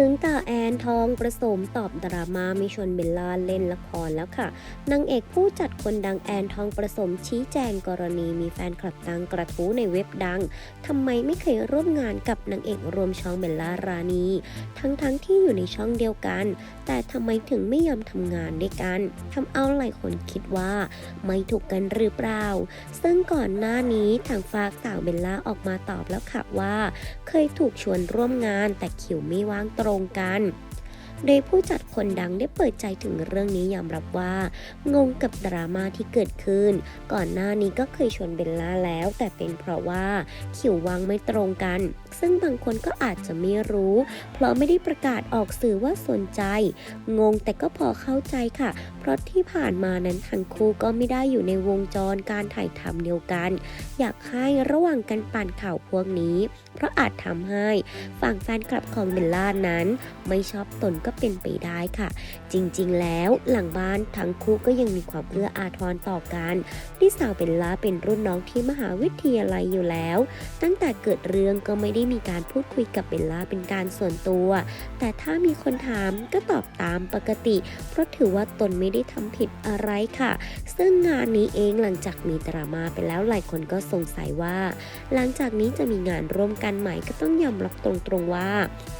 ถึงตาแอนทองประสมตอบดราม่าไม่ชวนเบลล่าเล่นละครแล้วค่ะนางเอกผู้จัดคนดังแอนทองประสมชี้แจงกรณีมีแฟนคลับตั้งกระทู้ในเว็บดังทำไมไม่เคยร่วมงานกับนางเอกรวมช่องเบลล่ารานี ทั้งๆทที่อยู่ในช่องเดียวกัน แต่ทำไมถึงไม่ยอมทำงานด้วยกันทำเอาหลายคนคิดว่า ไม่ถูกกันหรือเปล่า ซึ่งก่อนหน้านี้ทางฝากสาวเบลล่าออกมาตอบแล้วค่ะว่า เคยถูกชวนร่วมงานแต่คิวไม่ว่างตรงกัน โดยผู้จัดคนดังได้เปิดใจถึงเรื่องนี้ยอมรับว่า งงกับดราม่าที่เกิดขึ้น ก่อนหน้านี้ก็เคยชวนเบลล่าแล้ว แต่เป็นเพราะว่าคิววางไม่ตรงกัน ซึ่งบางคนก็อาจจะไม่รู้ เพราะไม่ได้ประกาศออกสื่อว่าสนใจ งงแต่ก็พอเข้าใจค่ะ เพราะที่ผ่านมานั้นทั้งคู่ก็ไม่ได้อยู่ในวงจรการถ่ายทำเดียวกัน อยากให้ระหว่างกันปั่นข่าวพวกนี้ เพราะอาจทำให้ฝั่งแฟนคลับของเบลล่านั้น ไม่ชอบตนก็เป็นไปได้ค่ะ จริงๆ แล้วหลังบ้านทั้งคู่ก็ยังมีความเอื้ออาทรต่อกันที่สาวเบลล่าเป็นรุ่นน้องที่มหาวิทยาลัยอยู่แล้ว ตั้งแต่เกิดเรื่องก็ไม่ได้มีการพูดคุยกับเบลล่าเป็นการส่วนตัว แต่ถ้ามีคนถามก็ตอบตามปกติ เพราะถือว่าตนไม่ได้ทำผิดอะไรค่ะ ซึ่งงานนี้เองหลังจากมีดราม่าไปแล้วหลายคนก็สงสัยว่า หลังจากนี้จะมีงานร่วมกันใหมก็ต้องยอมรับตรงๆว่า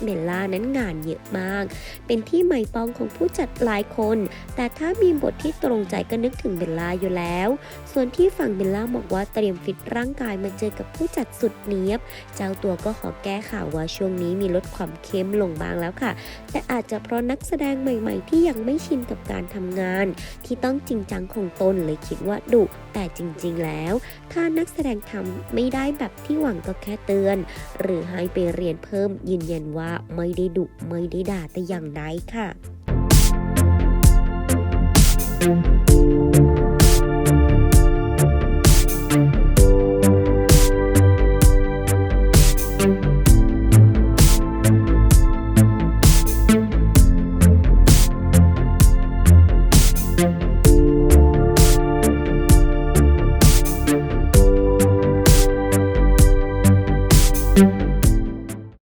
เบลล่านั้นงานเยอะมากเป็นที่หมายปองของผู้จัดหลายคน แต่ถ้ามีบทที่ตรงใจก็นึกถึงเบลล่าอยู่แล้ว ส่วนที่ฝั่งเบลล่าบอกว่าเตรียมฟิตร่างกายมาเจอกับผู้จัดสุดเนี้ยบ เจ้าตัวก็ขอแก้ข่าวว่าช่วงนี้มีลดความเข้มลงบ้างแล้วค่ะ แต่อาจจะเพราะนักแสดงใหม่ ๆ ที่ยังไม่ชินกับการทำงาน ที่ต้องจริงจังของตนเลยคิดว่าดุแต่จริง ๆ แล้ว ถ้านักแสดงทำไม่ได้แบบที่หวังก็แค่เตือน หรือให้ไปเรียนเพิ่มยืนยันว่าไม่ได้ดุไม่ได้ด่าแต่อย่างไหนค่ะ